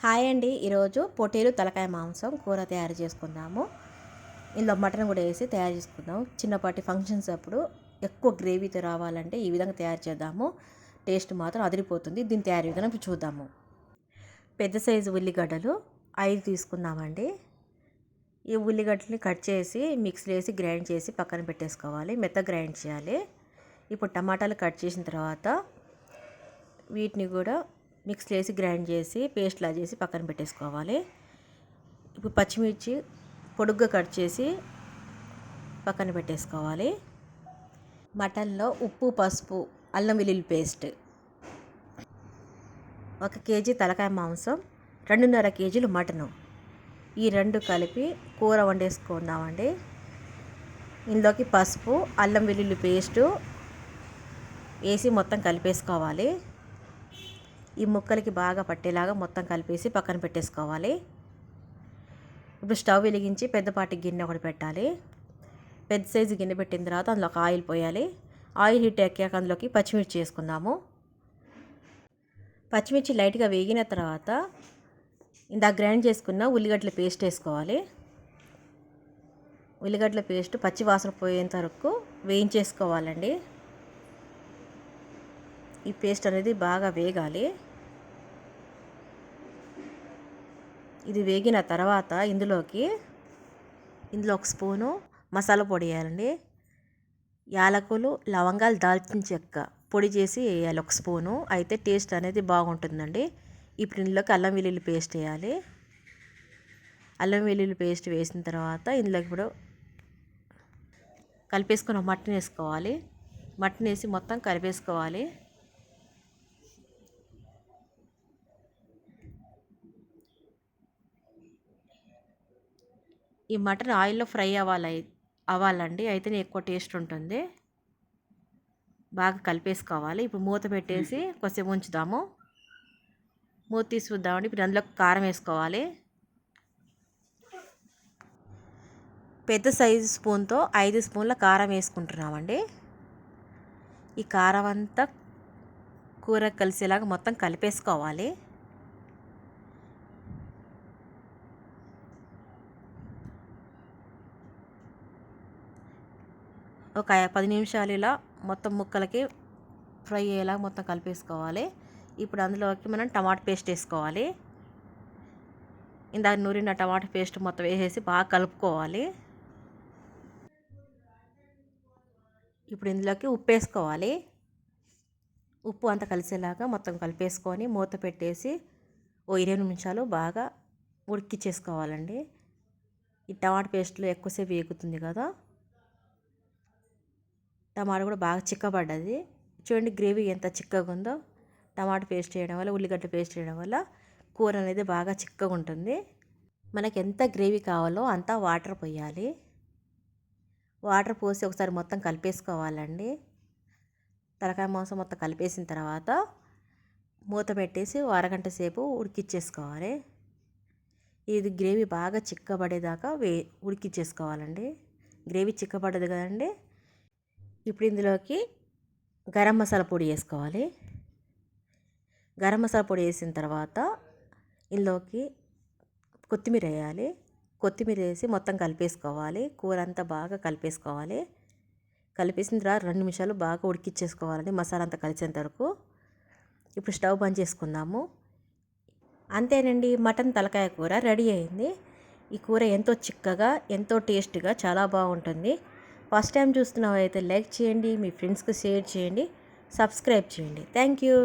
Hi అండి. ఈరోజు పొటీలు తలకాయ మాంసం కూర తయారు చేసుకుందాము. ఇందులో మటన్ కూడా వేసి తయారు చేసుకుందాం చిన్నపాటి ఫంక్షన్స్ అప్పుడు ఎక్కువ గ్రేవీతో రావాలంటే ఈ విధంగా తయారు చేద్దాము. టేస్ట్ మాత్రం అదిరిపోతుంది. దీని తయారీ విధానం ఇప్పుడు చూద్దాము. పెద్ద సైజు ఉల్లిగడ్డలు ఐదు తీసుకుందామండి. ఈ ఉల్లిగడ్డల్ని కట్ చేసి మిక్సీలో వేసి గ్రైండ్ చేసి పక్కన పెట్టేసుకోవాలి. మెత్త గ్రైండ్ చేయాలి. ఇప్పుడు టమాటాలు కట్ చేసిన తర్వాత వీటిని కూడా మిక్స్ చేసి గ్రైండ్ చేసి పేస్ట్లా చేసి పక్కన పెట్టేసుకోవాలి. ఇప్పుడు పచ్చిమిర్చి పొడుగ్గా కట్ చేసి పక్కన పెట్టేసుకోవాలి. మటన్లో ఉప్పు పసుపు అల్లం వెల్లుల్లి పేస్ట్. ఒక కేజీ తలకాయ మాంసం రెండున్నర కేజీలు మటను. ఈ రెండు కలిపి కూర వండేసుకుందామండి ఇందులోకి పసుపు అల్లం వెల్లుల్లి పేస్టు వేసి మొత్తం కలిపేసుకోవాలి. ఈ ముక్కలకి బాగా పట్టేలాగా మొత్తం కలిపేసి పక్కన పెట్టేసుకోవాలి. ఇప్పుడు స్టవ్ వెలిగించి పెద్దపాటి గిన్నె ఒకటి పెట్టాలి. పెద్ద సైజు గిన్నె పెట్టిన తర్వాత అందులో ఒక ఆయిల్ పోయాలి. ఆయిల్ హీట్ ఎక్కాక అందులోకి పచ్చిమిర్చి వేసుకుందాము పచ్చిమిర్చి లైట్గా వేగిన తర్వాత ఇందాక గ్రైండ్ చేసుకున్న ఉల్లిగడ్డల పేస్ట్ వేసుకోవాలి. ఉల్లిగడ్డల పేస్ట్ పచ్చి వాసన పోయేంత వరకు వేయించేసుకోవాలండి. ఈ పేస్ట్ అనేది బాగా వేగాలి. ఇది వేగిన తర్వాత ఇందులోకి ఇందులో ఒక స్పూను మసాలా పొడి వేయాలండి. యాలకులు లవంగాలు దాల్చిన చెక్క పొడి చేసి వేయాలి ఒక స్పూను. అయితే టేస్ట్ అనేది బాగుంటుందండి. ఇప్పుడు ఇందులోకి అల్లం వెల్లుల్లి పేస్ట్ వేయాలి. అల్లం వెల్లుల్లి పేస్ట్ వేసిన తర్వాత ఇందులోకి ఇప్పుడు కలిపేసుకున్న మటన్ వేసుకోవాలి. మటన్ వేసి మొత్తం కలిపేసుకోవాలి. ఈ మటన్ ఆయిల్లో ఫ్రై అవ్వాలి అవ్వాలండి. అయితేనే ఎక్కువ టేస్ట్ ఉంటుంది. బాగా కలిపేసుకోవాలి. ఇప్పుడు మూత పెట్టేసి కొద్దిసేపు ఉంచుదాము. మూత తీసి చూద్దామండి. ఇప్పుడు అందులో కారం వేసుకోవాలి. పెద్ద సైజు స్పూన్తో ఐదు స్పూన్ల కారం వేసుకుంటున్నామండి. ఈ కారం అంతా కూర కలిసేలాగా మొత్తం కలిపేసుకోవాలి. ఒక పది నిమిషాలు ఇలా మొత్తం ముక్కలకి ఫ్రై అయ్యేలా మొత్తం కలిపేసుకోవాలి. ఇప్పుడు అందులోకి మనం టమాటా పేస్ట్ వేసుకోవాలి. ఇందాక నూరిన టమాటా పేస్ట్ మొత్తం వేసేసి బాగా కలుపుకోవాలి. ఇప్పుడు ఇందులోకి ఉప్పు వేసుకోవాలి. ఉప్పు అంతా కలిసేలాగా మొత్తం కలిపేసుకొని మూత పెట్టేసి ఓ ఇరవై నిమిషాలు బాగా ఉడికిచ్చేసుకోవాలండి. ఈ టమాటా పేస్ట్లో ఎక్కువసేపు వేగుతుంది కదా. టమాటా కూడా బాగా చిక్కబడ్డది. చూడండి గ్రేవీ ఎంత చిక్కగా ఉందో టమాటా పేస్ట్ చేయడం వల్ల ఉల్లిగడ్డ పేస్ట్ చేయడం వల్ల కూర అనేది బాగా చిక్కగా ఉంటుంది మనకి ఎంత గ్రేవీ కావాలో అంతా వాటర్ పోయాలి. వాటర్ పోసి ఒకసారి మొత్తం కలిపేసుకోవాలండి. తలకాయ మాంసం మొత్తం కలిపేసిన తర్వాత మూత పెట్టేసి అరగంట సేపు ఉడికిచ్చేసుకోవాలి. ఇది గ్రేవీ బాగా చిక్కబడేదాకా వే ఉడికిచ్చేసుకోవాలండి. గ్రేవీ చిక్కబడ్డది కదండి. ఇప్పుడు ఇందులోకి గరం మసాలా పొడి వేసుకోవాలి. గరం మసాలా పొడి వేసిన తర్వాత ఇందులోకి కొత్తిమీర వేయాలి. కొత్తిమీర వేసి మొత్తం కలిపేసుకోవాలి. కూర అంతా బాగా కలిపేసుకోవాలి. కలిపేసిన తర్వాత రెండు నిమిషాలు బాగా ఉడికిచ్చేసుకోవాలండి మసాలా అంతా కలిసేంత వరకు. ఇప్పుడు స్టవ్ బంద్ చేసుకుందాము. అంతేనండి మటన్ తలకాయ కూర రెడీ అయింది. ఈ కూర ఎంతో చిక్కగా ఎంతో టేస్ట్గా చాలా బాగుంటుంది. ఫస్ట్ టైం చూస్తున్నవైతే అయితే లైక్ చేయండి మీ ఫ్రెండ్స్కి షేర్ చేయండి సబ్స్క్రైబ్ చేయండి. Thank you.